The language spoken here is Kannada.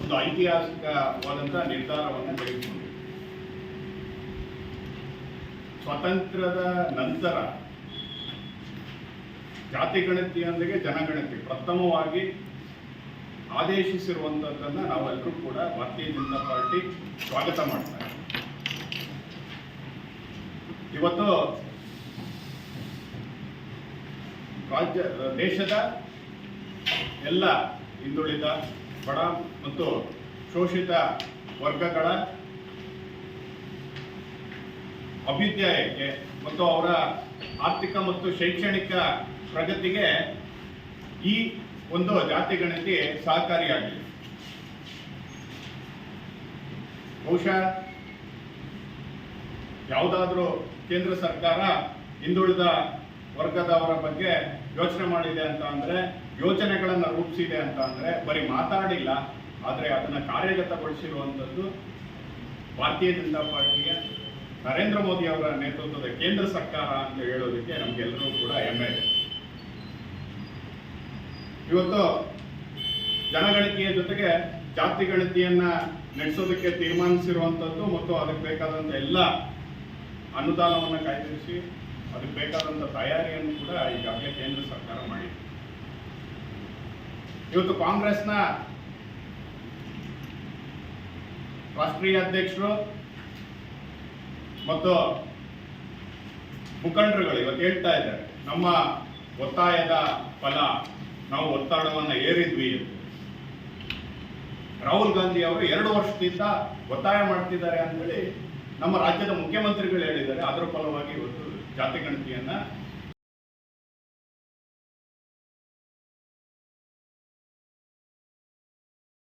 ಒಂದು ಐತಿಹಾಸಿಕವಾದಂತಹ ನಿರ್ಧಾರವನ್ನು ತೆಗೆದುಕೊಂಡಿದೆ. ಸ್ವಾತಂತ್ರ್ಯದ ನಂತರ ಜಾತಿ ಗಣತಿಯೊಂದಿಗೆ ಜನಗಣತಿ ಪ್ರಥಮವಾಗಿ ಆದೇಶಿಸಿರುವಂಥದ್ದನ್ನು ನಾವೆಲ್ಲರೂ ಕೂಡ ಭಾರತೀಯ ಜನತಾ ಪಾರ್ಟಿ ಸ್ವಾಗತ ಮಾಡ್ತಾರೆ ಇವತ್ತು ರಾಜ್ಯ, ದೇಶದ ಎಲ್ಲ ಹಿಂದುಳಿದ ಬಡ ಮತ್ತು ಶೋಷಿತ ವರ್ಗಗಳ ಅಭ್ಯುದಯಕ್ಕೆ ಮತ್ತು ಅವರ ಆರ್ಥಿಕ ಮತ್ತು ಶೈಕ್ಷಣಿಕ ಪ್ರಗತಿಗೆ ಈ ಒಂದು ಜಾತಿ ಗಣತಿ ಸಹಕಾರಿಯಾಗಿದೆ. ಬಹುಶಃ ಯಾವುದಾದ್ರೂ ಕೇಂದ್ರ ಸರ್ಕಾರ ಹಿಂದುಳಿದ ವರ್ಗದವರ ಬಗ್ಗೆ ಯೋಚನೆ ಮಾಡಿದೆ ಅಂತ ಅಂದರೆ, ಯೋಚನೆಗಳನ್ನು ರೂಪಿಸಿದೆ ಅಂತ ಅಂದರೆ ಬರೀ ಮಾತಾಡಿಲ್ಲ, ಆದರೆ ಅದನ್ನು ಕಾರ್ಯಗತಗೊಳಿಸಿರುವಂಥದ್ದು ಭಾರತೀಯ ಜನತಾ ಪಾರ್ಟಿಯ ನರೇಂದ್ರ ಮೋದಿ ಅವರ ನೇತೃತ್ವದ ಕೇಂದ್ರ ಸರ್ಕಾರ ಅಂತ ಹೇಳೋದಕ್ಕೆ ನಮಗೆಲ್ಲರೂ ಕೂಡ ಹೆಮ್ಮೆ ಇದೆ. ಇವತ್ತು ಜನಗಣತಿಯ ಜೊತೆಗೆ ಜಾತಿ ಗಣತಿಯನ್ನ ನಡೆಸೋದಕ್ಕೆ ತೀರ್ಮಾನಿಸಿರುವಂಥದ್ದು ಮತ್ತು ಅದಕ್ಕೆ ಬೇಕಾದಂಥ ಎಲ್ಲ ಅನುದಾನವನ್ನು ಕಾಯ್ದಿರಿಸಿ ಅದಕ್ಕೆ ಬೇಕಾದಂಥ ತಯಾರಿಯನ್ನು ಕೂಡ ಈಗಾಗಲೇ ಕೇಂದ್ರ ಸರ್ಕಾರ ಮಾಡಿದೆ. ಇವತ್ತು ಕಾಂಗ್ರೆಸ್ನ ರಾಷ್ಟ್ರೀಯ ಅಧ್ಯಕ್ಷರು ಮತ್ತು ಮುಖಂಡರುಗಳು ಇವತ್ತು ಹೇಳ್ತಾ ಇದ್ದಾರೆ, ನಮ್ಮ ಒತ್ತಾಯದ ಫಲ, ನಾವು ಒತ್ತಡವನ್ನು ಏರಿದ್ವಿ ರಾಹುಲ್ ಗಾಂಧಿ ಅವರು ಎರಡು ವರ್ಷದಿಂದ ಒತ್ತಾಯ ಮಾಡ್ತಿದ್ದಾರೆ ಅಂತೇಳಿ ನಮ್ಮ ರಾಜ್ಯದ ಮುಖ್ಯಮಂತ್ರಿಗಳು ಹೇಳಿದ್ದಾರೆ, ಅದರ ಫಲವಾಗಿ ಇವತ್ತು ಜಾತಿ ಗಣತಿಯನ್ನ